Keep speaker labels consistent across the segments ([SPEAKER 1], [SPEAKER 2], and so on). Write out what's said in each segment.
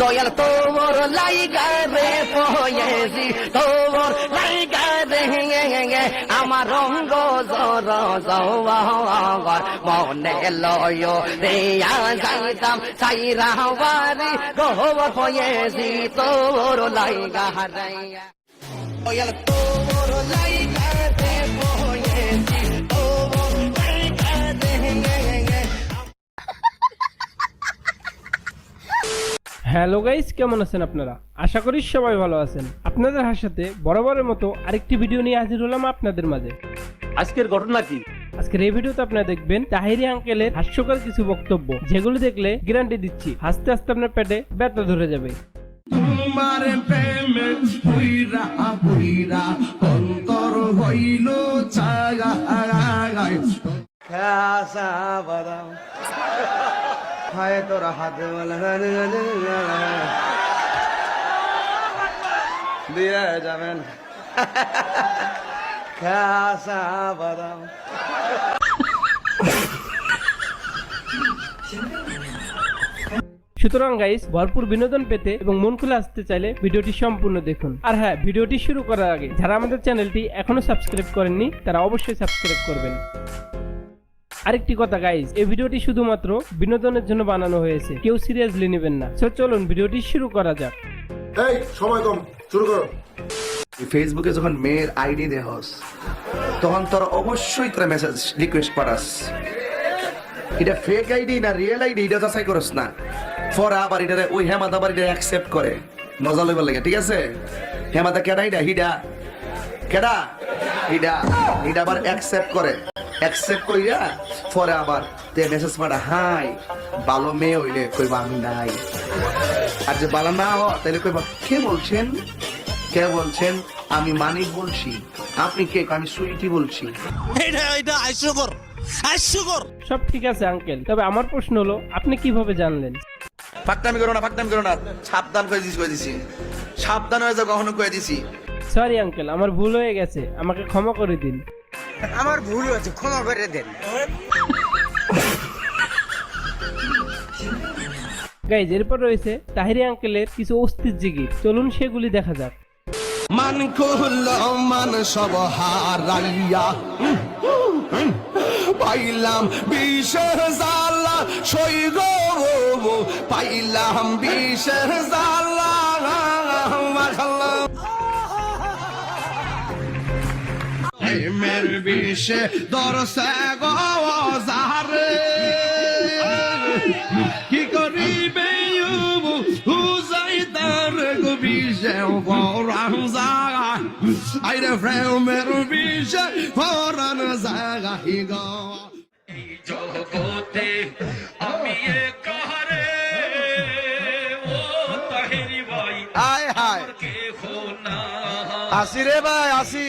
[SPEAKER 1] দয়াল, তোর লাইগা রে পয়েছি তোর লাইগা রে আমার রঙ্গ জর জওয়ার মনে লয় রে যাইতাম সাইরা বাড়ি গোবর পয়েছি তোর লাইগা রে। দয়াল, তোর লাইগা
[SPEAKER 2] হ্যালো গাইস কেমন আছেন আপনারা? আশা করি সবাই ভালো আছেন। আপনাদের হাসাতে বরাবরের মতো আরেকটি ভিডিও নিয়ে হাজির হলাম আপনাদের মাঝে।
[SPEAKER 3] আজকের ঘটনা কি?
[SPEAKER 2] আজকের এই ভিডিওতে আপনারা দেখবেন তাহিরি আঙ্কেলের হাস্যকর কিছু বক্তব্য। যেগুলো দেখলে গ্যারান্টি দিচ্ছি হাসতে হাসতে আপনার পেটে ব্যথা ধরে যাবে।
[SPEAKER 4] তোমার প্রেমে অন্তর হইল
[SPEAKER 5] হায় তোরা দিয়ে যাবেন। বাদাম।
[SPEAKER 2] সুতরাং গাইস, ভরপুর বিনোদন পেতে এবং মন খুলে আসতে চাইলে ভিডিওটি সম্পূর্ণ দেখুন। আর হ্যাঁ ভিডিওটি শুরু করার আগে, যারা আমাদের চ্যানেলটি এখনও সাবস্ক্রাইব করেননি, তারা অবশ্যই সাবস্ক্রাইব করবেন। আরেকটি কথা গাইজ এই ভিডিওটি শুধুমাত্র বিনোদনের জন্য বানানো হয়েছে। কেউ সিরিয়াসলি নেবেন না। সো চলুন ভিডিওটি শুরু করা যাক।
[SPEAKER 6] এই সময় কম। শুরু করো।
[SPEAKER 5] ফেসবুকে যখন মেয়ের আইডি দেহস তখন তোর অবশ্যই তোরা মেসেজ রিকোয়েস্ট পাঠাস। এটা ফেক আইডি না রিয়েল আইডি এটা যাচাই করস না। পরে আবার এটা ওই হেমাদা আবার এটা অ্যাকসেপ্ট করে। মজা লইবার লাগে ঠিক আছে? হেমাদা কেডা হিডা হিডা। কেডা? হিডা। হিডা আবার অ্যাকসেপ্ট করে। অ্যাকসেপ্ট কইরা পরে আবার তে মেসেজ পাঠা হাই ভালো মেয়ে হইলে কইবা আমি নাই। আর যে বালা না হওয়া তাহলে কইবা কে বলছেন? কে বলছেন? আমি মানিক বলছি। আপনি কে? আমি সুইটি বলছি।
[SPEAKER 2] সব ঠিক আছে আঙ্কেল তবে আমার প্রশ্ন হলো আপনি কীভাবে জানলেন?
[SPEAKER 5] ফাকতামি করো না ফাকতামি করো না। সাবধান করে দিছি করে দিছি। সাবধান হয়ে যাও কখনো করে দিছি।
[SPEAKER 2] সরি আঙ্কেল আমার ভুল হয়ে গেছে আমাকে ক্ষমা করে দিন।
[SPEAKER 7] আমার ভুল হয়েছে ক্ষমা করে দেন।
[SPEAKER 2] গাইজ এরপর রয়েছে তাহিরি আঙ্কেলের কিছু অস্থির জিগির। চলুন সেগুলি দেখা যাক।
[SPEAKER 4] মান কুল মান সব হারাইয়া পাইলাম বিশের জালা সই গো পাইলাম বিশের জালা বিষে দরসে গো জাহারে কি করিবে হুজাই তার বিষে? পরান জাগা। আইরে প্রেমের বিষে পরান জাগা হি গো।
[SPEAKER 8] জগতে আমি কাহারে ও তাহেরি ভাই
[SPEAKER 5] আয় হায়। আসি রে ভাই আসি।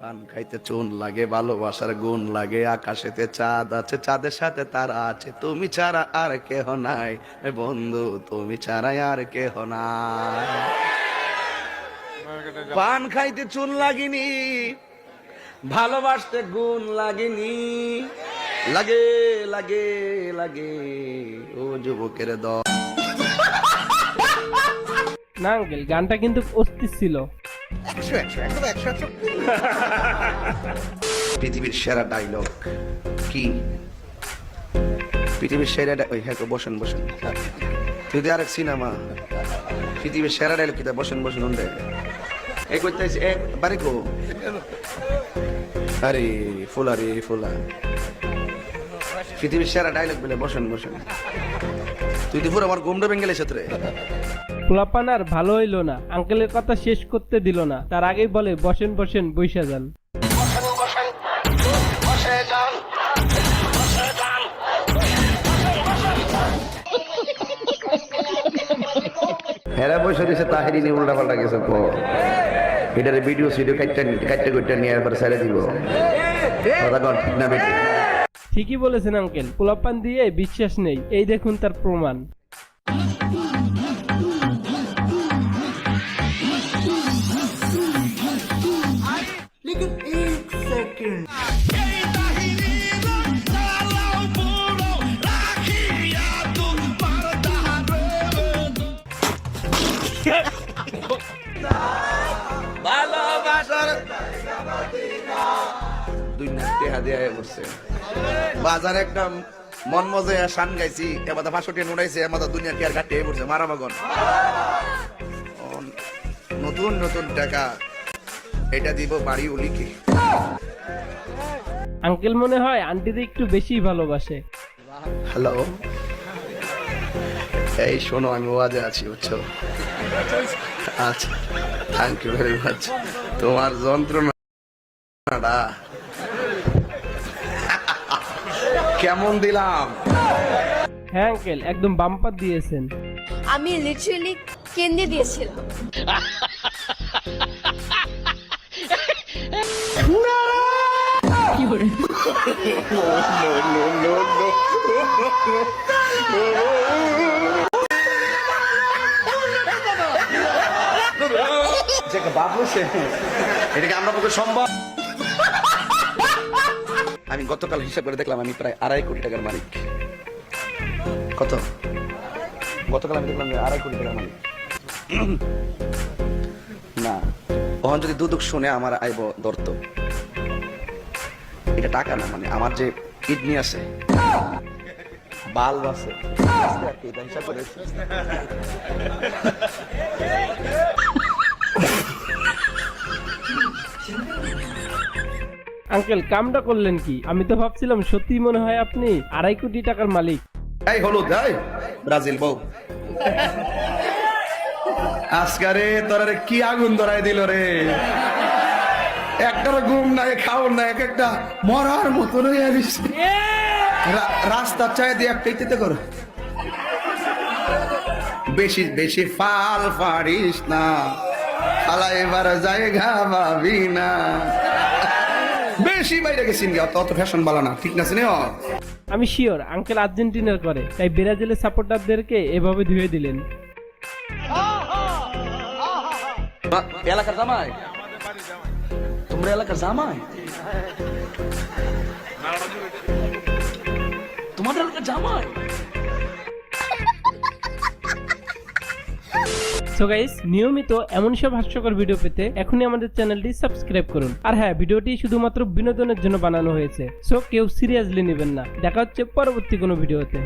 [SPEAKER 5] পান খাইতে চুন লাগে, ভালোবাসার গুণ লাগে, আকাশেতে চাঁদ আছে, চাঁদের সাথে তারা আছে, তুমি ছাড়া আর কেহ নাই বন্ধু, তুমি ছাড়া আর কেহ নাই। পান খাইতে চুন লাগিনি, ভালোবাসতে গুণ লাগেনি। লাগে লাগে লাগে, ও যুবকের দল।
[SPEAKER 2] না গানটা কিন্তু অস্থির ছিল।
[SPEAKER 5] পৃথিবীর সেরা ডায়লগ কি? পৃথিবীর সেরা ওই হ্যাঁ বসেন বসেন। যদি আরেক সিনেমা পৃথিবীর সেরা ডায়লগ কিতা বসেন বসেন উন্ডে এই করতেছি, এ, বাড়ি কো? আরে, ফুলা রে, ফুলা। পৃথিবীর সেরা ডায়লগ বলে বসেন বসেন। তুই তো পুরো আমার গুমডো বেঙ্গলের সাথে
[SPEAKER 2] পোলাপান আর ভালো হইল না। আঙ্কেলের কথা শেষ করতে দিল না। তার আগেই বলে বসেন বসেন বৈশা যান।
[SPEAKER 5] হেরা বসে দিয়েছে তাহেরি নিয়ে উল্টা পাল্টা গেছে তো এটার ভিডিও সিডিও কাটতে কাটতে কুটতে নিয়ে এরপর ছেড়ে দিব। কথা কন ঠিক না
[SPEAKER 2] ঠিকই বলেছেন আঙ্কেল। পোলাপান দিয়ে বিশ্বাস নেই। এই দেখুন তার প্রমাণ।
[SPEAKER 5] দুই না টেহা দিয়ে বসছে বাজারে একটা মন মজে শান গাইছি, এবার পাঁচশো টেন উড়াইছে এবার দুনিয়া টিয়ার ঘাটে পড়ছে, মারা বাগন। নতুন নতুন টাকা এটা দিব বাড়ি উলিকে।
[SPEAKER 2] আঙ্কেল মনে হয় আন্টিদের একটু বেশি ভালোবাসে।
[SPEAKER 5] হ্যালো? এই শোনো আমি ওয়াজে আছি বুঝছ? আচ্ছা থ্যাংক ইউ ভেরি মাচ তোমার যন্ত্রণাটা কেমন দিলাম?
[SPEAKER 2] হ্যাঁ আঙ্কেল একদম বাম্পার দিয়েছেন।
[SPEAKER 9] আমি লিটারেলি কেন্দ্রে দিয়েছিলাম।
[SPEAKER 5] বাপ বলছে এটাকে আমরা পক্ষে সম্ভব আমি গতকাল হিসাব করে দেখলাম আমি প্রায় আড়াই কোটি টাকার মালিক কত গতকাল আমি দেখলাম আড়াই কোটি টাকার মালিক না ওখান যদি দুদক শুনে আমার আইব দর্ত এটা টাকা না মানে আমার যে কিডনি আছে। বাল্ব আছে। এটা হিসাব করে
[SPEAKER 2] আঙ্কেল কামটা করলেন কি? আমি তো ভাবছিলাম সত্যি মনে হয় আপনি আড়াই কোটি টাকার মালিক।
[SPEAKER 5] এই হলুদ এই। ব্রাজিল বউ। আজকারে তোরা কি আগুন ধরাই দিল রে? একটার ঘুম নাই খাওয়ার নাই এক একটা মরার মতন হয়ে রাস্তার চায় দিয়ে একটা ইতে করো। বেশি বেশি ফাল পারিস না। খালা এবার জায়গা ভাবি না। বেশি বাইরে গেছিন গা তত ফ্যাশন বালা না। ঠিক না সিনেও
[SPEAKER 2] আমি শিওর আঙ্কেল আর্জেন্টিনার করে। তাই ব্রাজিলের সাপোর্টারদেরকে এভাবে ধুয়ে দিলেন।
[SPEAKER 5] এলাকার জামাই? তোমরা এলাকার জামাই? তোমাদের এলাকার জামাই?
[SPEAKER 2] সো গাইস নিয়মিত এমন সব হাস্যকর ভিডিও পেতে এখনই আমাদের চ্যানেলটি সাবস্ক্রাইব করুন। আর হ্যাঁ ভিডিওটি শুধুমাত্র বিনোদনের জন্য বানানো হয়েছে। সো কেউ সিরিয়াসলি নেবেন না। দেখা হচ্ছে পরবর্তী কোনো ভিডিওতে